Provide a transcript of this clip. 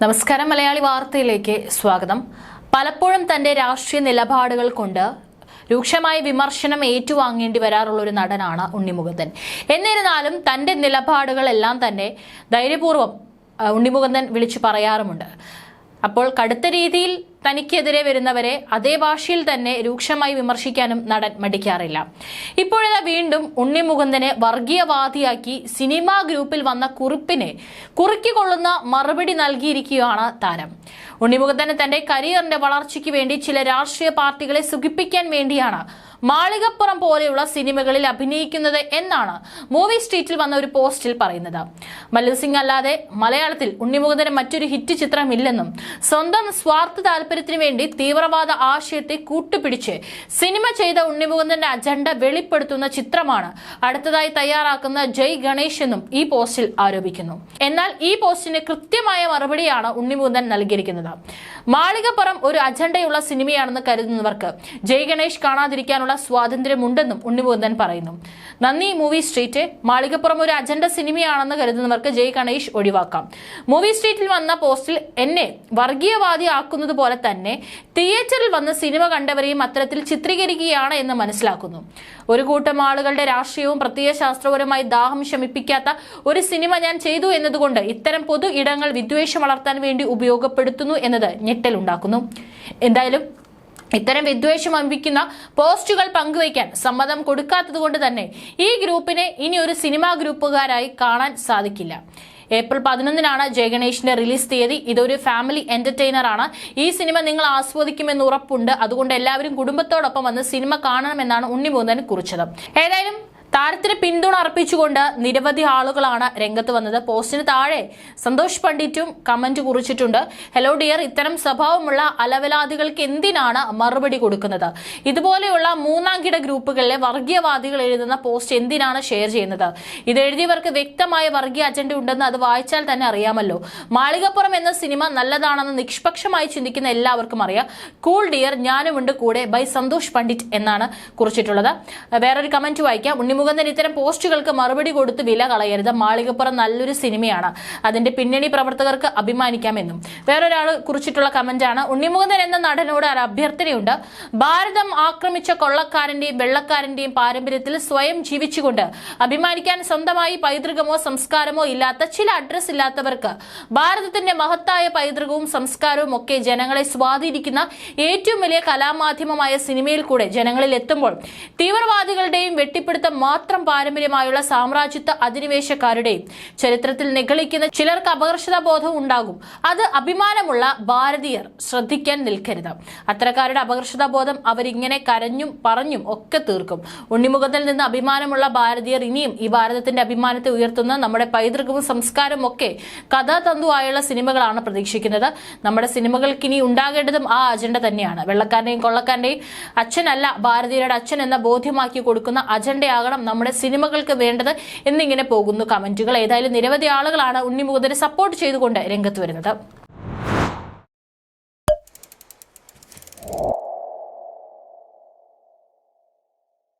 നമസ്കാരം മലയാളി വാർത്തയിലേക്ക് സ്വാഗതം. പലപ്പോഴും തന്റെ രാഷ്ട്രീയ നിലപാടുകൾ കൊണ്ട് രൂക്ഷമായ വിമർശനം ഏറ്റുവാങ്ങേണ്ടി വരാറുള്ള ഒരു നടനാണ് ഉണ്ണിമുകുന്ദൻ. എന്നിരുന്നാലും തന്റെ നിലപാടുകളെല്ലാം തന്നെ ധൈര്യപൂർവം ഉണ്ണിമുകുന്ദൻ വിളിച്ചു പറയാറുമുണ്ട്. അപ്പോൾ കടുത്ത രീതിയിൽ തനിക്കെതിരെ വരുന്നവരെ അതേ ഭാഷയിൽ തന്നെ രൂക്ഷമായി വിമർശിക്കാനും നടൻ മടിക്കാറില്ല. ഇപ്പോഴിതാ വീണ്ടും ഉണ്ണി മുകുന്ദനെ വർഗീയവാദിയാക്കി സിനിമാ ഗ്രൂപ്പിൽ വന്ന കുറിപ്പിനെ കുറുക്കിക്കൊള്ളുന്ന മറുപടി നൽകിയിരിക്കുകയാണ് താരം. ഉണ്ണിമുകുന്ദന് തന്റെ കരിയറിന്റെ വളർച്ചയ്ക്ക് വേണ്ടി ചില രാഷ്ട്രീയ പാർട്ടികളെ സുഖിപ്പിക്കാൻ വേണ്ടിയാണ് മാളികപ്പുറം പോലെയുള്ള സിനിമകളിൽ അഭിനയിക്കുന്നത് എന്നാണ് മൂവി സ്ട്രീറ്റിൽ വന്ന ഒരു പോസ്റ്റിൽ പറയുന്നത്. മല്ലു അല്ലാതെ മലയാളത്തിൽ ഉണ്ണിമുകുന്ദന് മറ്റൊരു ഹിറ്റ് ചിത്രമില്ലെന്നും സ്വന്തം സ്വാർത്ഥ താല്പര്യത്തിന് വേണ്ടി തീവ്രവാദ ആശയത്തെ കൂട്ടുപിടിച്ച് സിനിമ ചെയ്ത ഉണ്ണിമുകുന്ദന്റെ അജണ്ട വെളിപ്പെടുത്തുന്ന ചിത്രമാണ്. അടുത്തതായി തയ്യാറാക്കുന്ന ജയ് ഗണേഷ് എന്നും ഈ പോസ്റ്റിൽ ആരോപിക്കുന്നു. എന്നാൽ ഈ പോസ്റ്റിന് കൃത്യമായ മറുപടിയാണ് ഉണ്ണിമുകുന്ദൻ നൽകിയിരിക്കുന്നത്. മാളികപ്പുറം ഒരു അജണ്ടയുള്ള സിനിമയാണെന്ന് കരുതുന്നവർക്ക് ജയ് ഗണേഷ് കാണാതിരിക്കാനുള്ള സ്വാതന്ത്ര്യമുണ്ടെന്നും ഉണ്ണിമുകുന്ദൻ പറയുന്നു. നന്ദി മൂവി സ്ട്രീറ്റ്. മാളികപ്പുറം ഒരു അജണ്ട സിനിമയാണെന്ന് കരുതുന്നവർക്ക് ജയ് ഗണേഷ് ഒഴിവാക്കാം. മൂവി സ്ട്രീറ്റിൽ വന്ന പോസ്റ്റിൽ എന്നെ വർഗീയവാദി ആക്കുന്നത് പോലെ തന്നെ തിയേറ്ററിൽ വന്ന് സിനിമ കണ്ടവരെയും അത്തരത്തിൽ ചിത്രീകരിക്കുകയാണ് എന്ന് മനസ്സിലാക്കുന്നു. ഒരു കൂട്ടം ആളുകളുടെ രാഷ്ട്രീയവും പ്രത്യയശാസ്ത്രപരമായി ദാഹം ശമിപ്പിക്കാത്ത ഒരു സിനിമ ഞാൻ ചെയ്തു എന്നതുകൊണ്ട് ഇത്തരം പൊതു ഇടങ്ങൾ വിദ്വേഷം വളർത്താൻ വേണ്ടി ഉപയോഗപ്പെടുത്തുന്നു എന്നത് ഞെട്ടലുണ്ടാക്കുന്നു. എന്തായാലും ഇത്തരം വിദ്വേഷം അമ്പിക്കുന്ന പോസ്റ്റുകൾ പങ്കുവയ്ക്കാൻ സമ്മതം കൊടുക്കാത്തതുകൊണ്ട് തന്നെ ഈ ഗ്രൂപ്പിനെ ഇനി ഒരു സിനിമാ ഗ്രൂപ്പുകാരായി കാണാൻ സാധിക്കില്ല. ഏപ്രിൽ പതിനൊന്നിനാണ് ജയഗണേഷിന്റെ റിലീസ് തീയതി. ഇതൊരു ഫാമിലി എന്റർടൈനർ ആണ്. ഈ സിനിമ നിങ്ങൾ ആസ്വദിക്കുമെന്ന് ഉറപ്പുണ്ട്. അതുകൊണ്ട് എല്ലാവരും കുടുംബത്തോടൊപ്പം വന്ന് സിനിമ കാണണമെന്നാണ് ഉണ്ണിമൂന്നൻ കുറിച്ചത്. ഏതായാലും താരത്തിന് പിന്തുണ അർപ്പിച്ചുകൊണ്ട് നിരവധി ആളുകളാണ് രംഗത്ത് വന്നത്. പോസ്റ്റിന് താഴെ സന്തോഷ് പണ്ഡിറ്റും കമന്റ് കുറിച്ചിട്ടുണ്ട്. ഹലോ ഡിയർ ഇത്തരം സ്വഭാവമുള്ള അലവലാദികൾക്ക് എന്തിനാണ് മറുപടി കൊടുക്കുന്നത്? ഇതുപോലെയുള്ള മൂന്നാം കിട ഗ്രൂപ്പുകളിലെ വർഗീയവാദികൾ എഴുതുന്ന പോസ്റ്റ് എന്തിനാണ് ഷെയർ ചെയ്യുന്നത്? ഇത് എഴുതിയവർക്ക് വ്യക്തമായ വർഗീയ അജണ്ട ഉണ്ടെന്ന് അത് വായിച്ചാൽ തന്നെ അറിയാമല്ലോ. മാളികപ്പുറം എന്ന സിനിമ നല്ലതാണെന്ന് നിഷ്പക്ഷമായി ചിന്തിക്കുന്ന എല്ലാവർക്കും അറിയാം. കൂൾ ഡിയർ ഞാനുമുണ്ട് കൂടെ. ബൈ സന്തോഷ് പണ്ഡിറ്റ് എന്നാണ് കുറിച്ചിട്ടുള്ളത്. വേറൊരു കമന്റ് വായിക്കാം. ഉണ്ണിമുകുന്ദൻ ഇത്തരം പോസ്റ്റുകൾക്ക് മറുപടി കൊടുത്ത് വില കളയരുത്. മാളികപ്പുറം നല്ലൊരു സിനിമയാണ്. അതിന്റെ പിന്നണി പ്രവർത്തകർക്ക് അഭിമാനിക്കാമെന്നും. വേറൊരാൾ കുറിച്ചിട്ടുള്ള കമന്റാണ് ഉണ്ണിമുകുന്ദൻ എന്ന നടനോട് ഒരു അഭ്യർത്ഥനയുണ്ട്. ഭാരതം ആക്രമിച്ച കൊള്ളക്കാരന്റെയും വെള്ളക്കാരന്റെയും പാരമ്പര്യത്തിൽ സ്വയം ജീവിച്ചുകൊണ്ട് അഭിമാനിക്കാൻ സ്വന്തമായി പൈതൃകമോ സംസ്കാരമോ ഇല്ലാത്ത ചില അഡ്രസ് ഇല്ലാത്തവർക്ക് ഭാരതത്തിന്റെ മഹത്തായ പൈതൃകവും സംസ്കാരവും ഒക്കെ ജനങ്ങളെ സ്വാധീനിക്കുന്ന ഏറ്റവും വലിയ കലാമാധ്യമമായ സിനിമയിൽ കൂടെ ജനങ്ങളിൽ എത്തുമ്പോൾ തീവ്രവാദികളുടെയും വെട്ടിപ്പിടുത്തം മാത്രം പാരമ്പര്യമായുള്ള സാമ്രാജ്യത്വ അധിനിവേശക്കാരുടെയും ചരിത്രത്തിൽ നിഗളിക്കുന്ന ചിലർക്ക് അപകർഷതാ ബോധം ഉണ്ടാകും. അത് അഭിമാനമുള്ള ഭാരതീയർ ശ്രദ്ധിക്കാൻ നിൽക്കരുത്. അത്തരക്കാരുടെ അപകർഷതാ ബോധം അവരിങ്ങനെ കരഞ്ഞും പറഞ്ഞും ഒക്കെ തീർക്കും. ഉണ്ണിമുഖത്തിൽ നിന്ന് അഭിമാനമുള്ള ഭാരതീയർ ഇനിയും ഈ ഭാരതത്തിന്റെ അഭിമാനത്തെ ഉയർത്തുന്ന നമ്മുടെ പൈതൃകവും സംസ്കാരവും ഒക്കെ കഥാതന്തുവായുള്ള സിനിമകളാണ് പ്രതീക്ഷിക്കുന്നത്. നമ്മുടെ സിനിമകൾക്ക് ഇനി ഉണ്ടാകേണ്ടതും ആ അജണ്ട തന്നെയാണ്. വെള്ളക്കാരന്റെയും കൊള്ളക്കാരന്റെയും അച്ഛനല്ല ഭാരതീയരുടെ അച്ഛൻ എന്ന ബോധ്യമാക്കി കൊടുക്കുന്ന അജണ്ടയാകണം നമ്മുടെ സിനിമകൾക്ക് വേണ്ടത് എന്നിങ്ങനെ പോകുന്നു കമന്റുകൾ. ഏതായാലും നിരവധി ആളുകളാണ് ഉണ്ണിമുഖത്തിനെ സപ്പോർട്ട് ചെയ്തുകൊണ്ട് രംഗത്ത് വരുന്നത്.